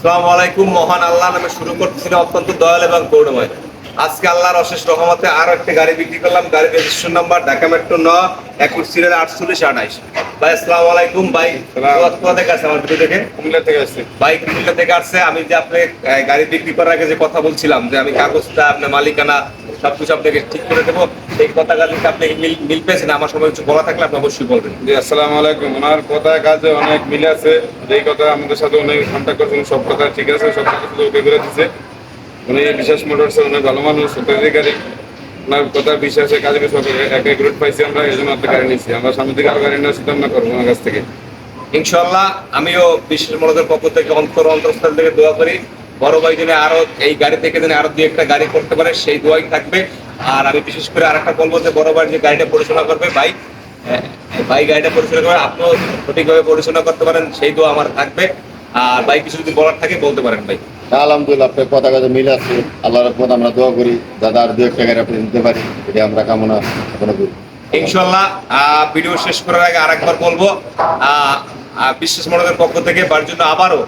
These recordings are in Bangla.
আসসালামু আলাইকুম, মহান আল্লাহ নামে শুরু করতেছিল অত্যন্ত দয়াল এবং করুণময়। আজকে আল্লাহর অশেষ রহমতে আরও একটা গাড়ি বিক্রি করলাম, গাড়ির রেজিস্ট্রেশন নাম্বার ঢাকা মেট্রো ন, একুশ, সিরিয়াল আটচল্লিশ আঠাইশ ভাই আসসালামু আলাইকুম ভাই। কোথা থেকে আছে আমার ভিডিও দেখে? কুমিল্লা থেকে আসছে। ভাই কুমিল্লা থেকে আসছে। আমি যে আপনি গাড়ি বিক্রি করার আগে যে কথা বলছিলাম যে আমি কাগজটা আপনার মালিকানা সবকিছু আপনাকে ঠিক করে দেবো এই কথা কাজে আপনি মিল মিল পেয়েছেন? আমার সময় কিছু বলা থাকলে আপনি অবশ্যই বলবেন। জি আসসালামু আলাইকুম। ওনার কথা কাজে অনেক মিলে আছে। যেই কথা আমাদের সাথে অনেক কন্ট্যাক্ট করছেন সব কথা ঠিক আছে সব শুধু ওকে করে দিচ্ছে উনি বিশেষ মোটরসে অনেক ভালো মানুষ উত্তরাধিকারী ওনার কথা বিশ্বাসে কাজে এক এক রুট পাইছি আমরা, এই জন্য আপনার গাড়ি নিচ্ছি আমরা সামনের দিকে আরও গাড়ি নেওয়ার ভাবনা করব ওনার কাছ থেকে। ইনশাল্লাহ আমিও বিশেষ মনোদের পক্ষ থেকে অন্তর অন্তরস্থল থেকে দোয়া করি। বড় ভাই যেন আরও এই গাড়ি থেকে যেন আরও দুই একটা গাড়ি করতে পারে, সেই দোয়াই থাকবে। আর আমি বিশেষ করে আরেকটা বলব যে, বড় ভাই যে গাড়িটা পরিচালনা করবে, ভাই ভাই গাড়িটা পরিচালনা করবে, আপনিও সঠিকভাবে পরিচালনা করতে পারেন, সেই দোয়া আমার থাকবে। আর ভাই কিছু যদি বলার থাকে বলতে পারেন ভাই। আলহামদুলিল্লাহ আপনার কথা কথা মিল আছে। আল্লাহর রহমত আমরা দোয়া করি দাদা আর দু একটা গাড়ি আপনি দিতে পারি। এটা আমরা কামনা কামনা করি। ইনশাল্লাহ ভিডিও শেষ করার আগে আরেকবার বলব বিশ্বাস মনোদের পক্ষ থেকে বার জন্য আবারও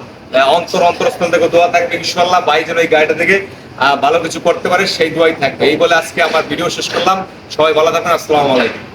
অন্তর অন্তরস্থল থেকে দোয়া থাকবে। ইনশাল্লাহ ভাই যেন এই গাড়িটা থেকে ভালো কিছু করতে পারে সেই দোয়াই থাকবে। এই বলে আজকে আমার ভিডিও শেষ করলাম। সবাই ভালো থাকবেন আসসালামু আলাইকুম।